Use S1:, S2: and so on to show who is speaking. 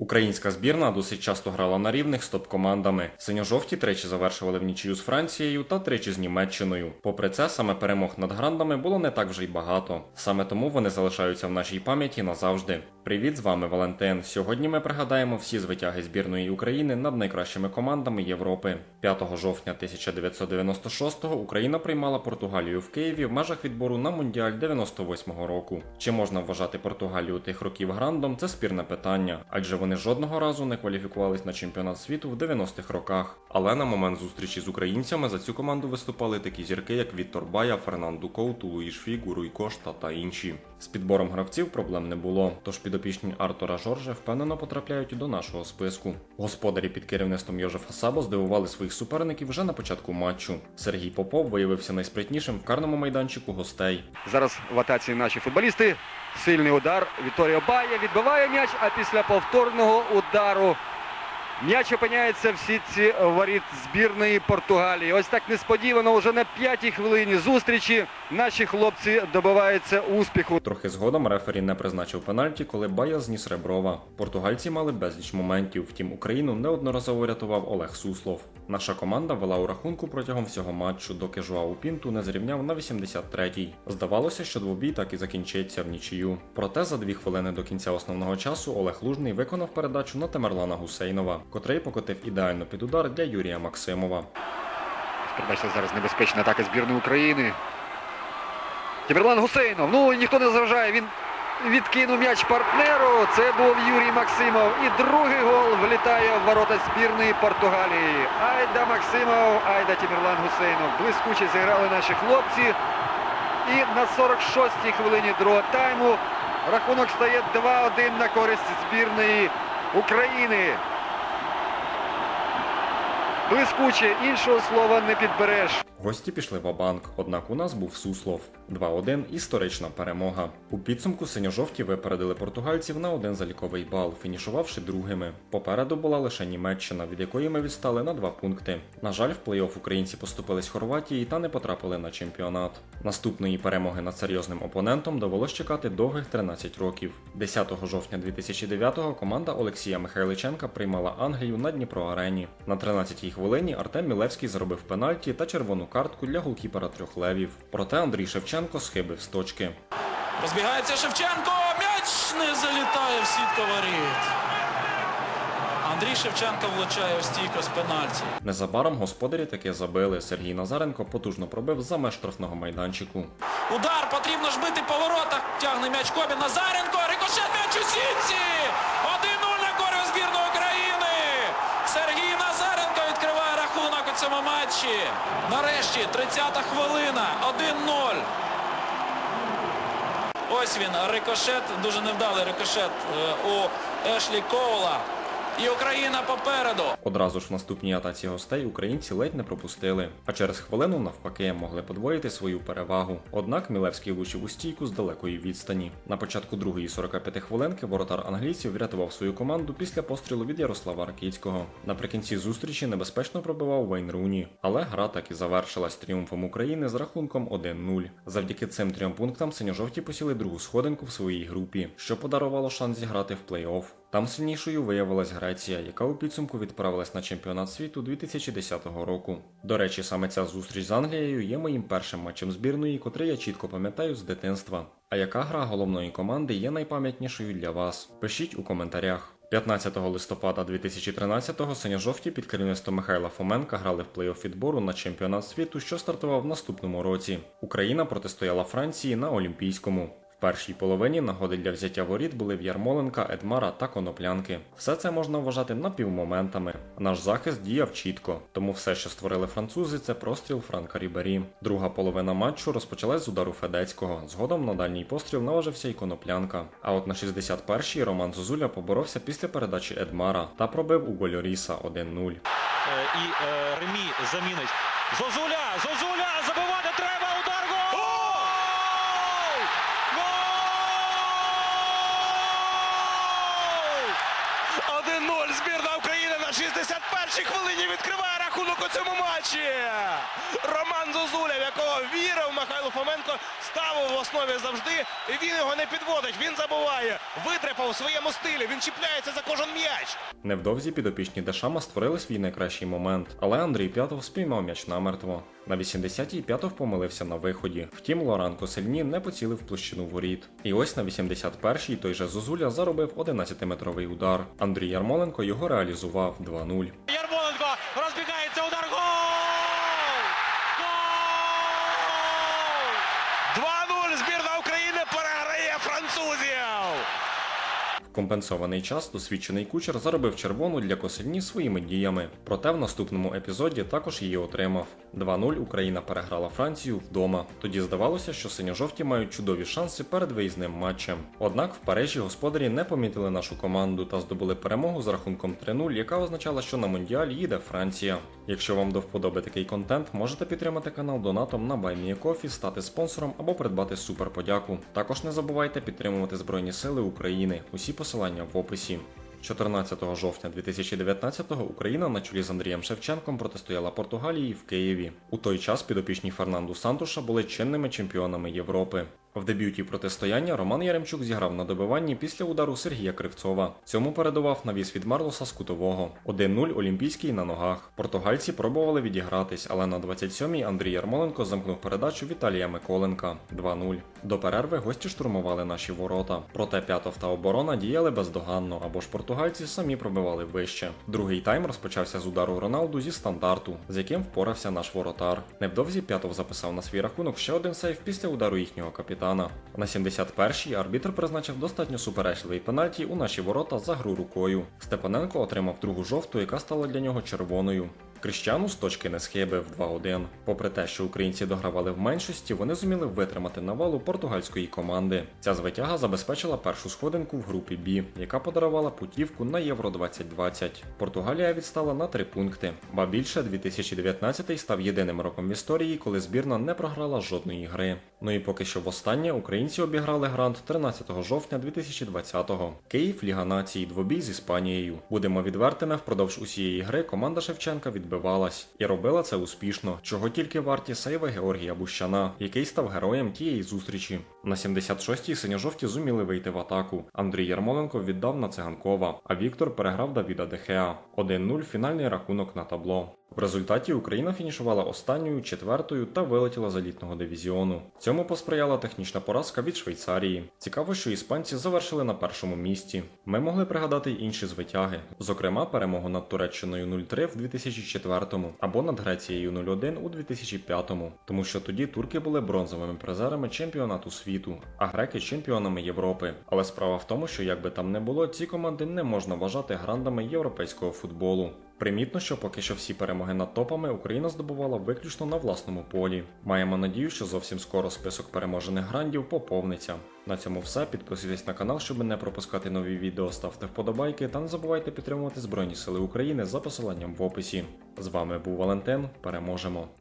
S1: Українська збірна досить часто грала на рівних з топ-командами. Синьо-жовті тричі завершували в нічию з Францією та тричі з Німеччиною. Попри це, саме перемог над грандами було не так вже й багато. Саме тому вони залишаються в нашій пам'яті назавжди. Привіт, з вами Валентин. Сьогодні ми пригадаємо всі звитяги збірної України над найкращими командами Європи. 5 жовтня 1996-го Україна приймала Португалію в Києві в межах відбору на Мундіаль 98-го року. Чи можна вважати Португалію тих років грандом? Це спірне питання, адже вони жодного разу не кваліфікувались на чемпіонат світу в 90-х роках. Але на момент зустрічі з українцями за цю команду виступали такі зірки, як Віктор Бая, Фернанду Коуту, Луїш Фігу, Руйкошта та інші. З підбором гравців проблем не було, тож підопічні Артура Жорже впевнено потрапляють до нашого списку. Господарі під керівництвом Йожефа Сабо здивували своїх суперників вже на початку матчу. Сергій Попов виявився найспритнішим в карному майданчику гостей.
S2: Зараз в атаці наші футболісти. Сильний удар. Вікторія Бая відбиває м'яч, а після повторного удару м'яч опиняється в сітці воріт збірної Португалії. Ось так несподівано, вже на п'ятій хвилині зустрічі наші хлопці добиваються успіху.
S1: Трохи згодом рефері не призначив пенальті, коли Бая зніс Реброва. Португальці мали безліч моментів, втім Україну неодноразово рятував Олег Суслов. Наша команда вела у рахунку протягом всього матчу, доки Жуау Пінту не зрівняв на 83-й. Здавалося, що двобій так і закінчиться в нічию. Проте за дві хвилини до кінця основного часу Олег Лужний виконав передачу на Темерлана Гусейнова, котрий покотив ідеально під удар для Юрія Максимова.
S2: Передача зараз небезпечна атака збірної України. Тімерлан Гусейнов. Ну ніхто не заважає. Він відкинув м'яч партнеру. Це був Юрій Максимов. І другий гол влітає в ворота збірної Португалії. Айда Максимов, айда Тімерлан Гусейнов. Блискуче зіграли наші хлопці. І на 46-й хвилині другого тайму рахунок стає 2-1 на користь збірної України. Блискуче, іншого слова не підбереш.
S1: Гості пішли в банк однак у нас був Суслов. 2-1 історична перемога. У підсумку синьо-жовті випередили португальців на один заліковий бал, фінішувавши другими. Попереду була лише Німеччина, від якої ми відстали на два пункти. На жаль, в плей-офф українці поступились Хорватії та не потрапили на чемпіонат. Наступної перемоги над серйозним опонентом довелось чекати довгих 13 років. 10 жовтня 2009-го команда Олексія Михайличенка приймала Англію на Дніпро Арені. На 13-й хвилині Артем Мілевський заробив пенальті та червону картку для голкіпера трьох левів. Проте Андрій Шевченко схибив з точки.
S3: Розбігається Шевченко. М'яч не залітає в сітку воріт. Андрій Шевченко влучає у стійку з пенальті.
S1: Незабаром господарі таки забили. Сергій Назаренко потужно пробив за меж штрафного майданчику.
S3: Удар потрібно ж бити по воротах. Тягне м'яч Кобін. Назаренко. Рикошет м'яч у сітці. 1-0 матчі. Нарешті 30-та хвилина. 1-0. Ось він, рикошет, дуже невдалий рикошет е, у Ешлі Коула. І Україна попереду.
S1: Одразу ж в наступній атаці гостей українці ледь не пропустили, а через хвилину навпаки могли подвоїти свою перевагу. Однак Мілевський влучив у стійку з далекої відстані. На початку другої 45 хвилинки воротар англійців врятував свою команду після пострілу від Ярослава Ракіцького. Наприкінці зустрічі небезпечно пробивав Вейн Руні, але гра так і завершилась тріумфом України з рахунком 1-0. Завдяки цим трьом пунктам синьо-жовті посіли другу сходинку в своїй групі, що подарувало шанс зіграти в плей-офф. Там сильнішою виявилась Греція, яка у підсумку відправилась на чемпіонат світу 2010 року. До речі, саме ця зустріч з Англією є моїм першим матчем збірної, котрий я чітко пам'ятаю з дитинства. А яка гра головної команди є найпам'ятнішою для вас? Пишіть у коментарях. 15 листопада 2013-го синьо-жовті під керівництвом Михайла Фоменка грали в плей-офф відбору на чемпіонат світу, що стартував в наступному році. Україна протистояла Франції на Олімпійському. Першій половині нагоди для взяття воріт були в Ярмоленка, Едмара та Коноплянки. Все це можна вважати напівмоментами. Наш захист діяв чітко, тому все, що створили французи, це простріл Франка Рібері. Друга половина матчу розпочалась з удару Федецького. Згодом на дальній постріл наважився і Коноплянка. А от на 61-й Роман Зозуля поборовся після передачі Едмара та пробив у Гольоріса 1-0.
S4: Е, і е, Ремі замінить. Зозуля! Зозуля! Забивати треба! Удар! Гол! Гол! 1-0 збірна України на 61-й хвилині відкриває рахунок у цьому матчі. Роман Зозуля, в якого вірив Михайло Фоменко, ставив в основі завжди. І він його не підводить. Він забуває. Витрепав у своєму стилі. Він чіпляється за кожен м'яч.
S1: Невдовзі підопічні Дашама створили свій найкращий момент, але Андрій П'ятов спіймав м'яч намертво. На 80-й П'ятов помилився на виході. Втім, Лоран Косельні не поцілив площину воріт. І ось на 81-й той же Зозуля заробив 11-метровий удар. Андрій Ярмоленко його реалізував 2-0.
S4: Ярмоленко розбігається удар. Гол! Гол! 2-0. Збірна України переграє французів.
S1: В компенсований час досвідчений кучер заробив червону для Косельні своїми діями. Проте в наступному епізоді також її отримав. 2-0 Україна переграла Францію вдома. Тоді здавалося, що синьо-жовті мають чудові шанси перед виїзним матчем. Однак в Парижі господарі не помітили нашу команду та здобули перемогу з рахунком 3-0, яка означала, що на Мондіаль їде Франція. Якщо вам до вподоби такий контент, можете підтримати канал донатом на BuyMeACoffee, стати спонсором або придбати суперподяку. Також не забувайте підтримувати Збройні Сили України. Усі посилання в описі. 14 жовтня 2019-го Україна на чолі з Андрієм Шевченком протистояла Португалії в Києві. У той час підопічні Фернанду Сантуша були чинними чемпіонами Європи. В дебюті протистояння Роман Яремчук зіграв на добиванні після удару Сергія Кривцова. Цьому передував навіс від Марлоса з кутового. 1-0 Олімпійський на ногах. Португальці пробували відігратись, але на 27-й Андрій Ярмоленко замкнув передачу Віталія Миколенка 2-0. До перерви гості штурмували наші ворота. Проте П'ятов та оборона діяли бездоганно, або ж португальці самі пробивали вище. Другий тайм розпочався з удару Роналду зі стандарту, з яким впорався наш воротар. Невдовзі П'ятов записав на свій рахунок ще один сейф після удару їхнього капітана. На 71-й арбітр призначив достатньо суперечливий пенальті у наші ворота за гру рукою. Степаненко отримав другу жовту, яка стала для нього червоною. Крищану з точки не схибив 2-1. Попри те, що українці догравали в меншості, вони зуміли витримати навалу португальської команди. Ця звитяга забезпечила першу сходинку в групі Б, яка подарувала путівку на Євро 2020. Португалія відстала на 3 пункти. Ба більше 2019 став єдиним роком в історії, коли збірна не програла жодної гри. Ну і поки що востаннє українці обіграли грант 13 жовтня 2020-го. Київ Ліга націй, двобій з Іспанією. Будемо відвертими, впродовж усієї гри команда Шевченка відбивалась і робила це успішно, чого тільки варті сейви Георгія Бущана, який став героєм тієї зустрічі. На 76-й синьо-жовті зуміли вийти в атаку. Андрій Ярмоленко віддав на циганкова, а Віктор переграв Давіда Дехеа. 1-0 фінальний рахунок на табло. В результаті Україна фінішувала останньою, четвертою та вилетіла з елітного дивізіону. Цьому посприяла технічна поразка від Швейцарії. Цікаво, що іспанці завершили на першому місці. Ми могли пригадати інші звитяги, зокрема перемогу над Туреччиною 0-3 в 2004-му або над Грецією 0-1 у 2005-му, тому що тоді турки були бронзовими призерами чемпіонату світу, а греки чемпіонами Європи. Але справа в тому, що як би там не було, ці команди не можна вважати грандами європейського футболу. Примітно, що поки що всі перемоги над топами Україна здобувала виключно на власному полі. Маємо надію, що зовсім скоро список переможених грандів поповниться. На цьому все. Підписуйтесь на канал, щоб не пропускати нові відео, ставте вподобайки та не забувайте підтримувати Збройні Сили України за посиланням в описі. З вами був Валентин. Переможемо!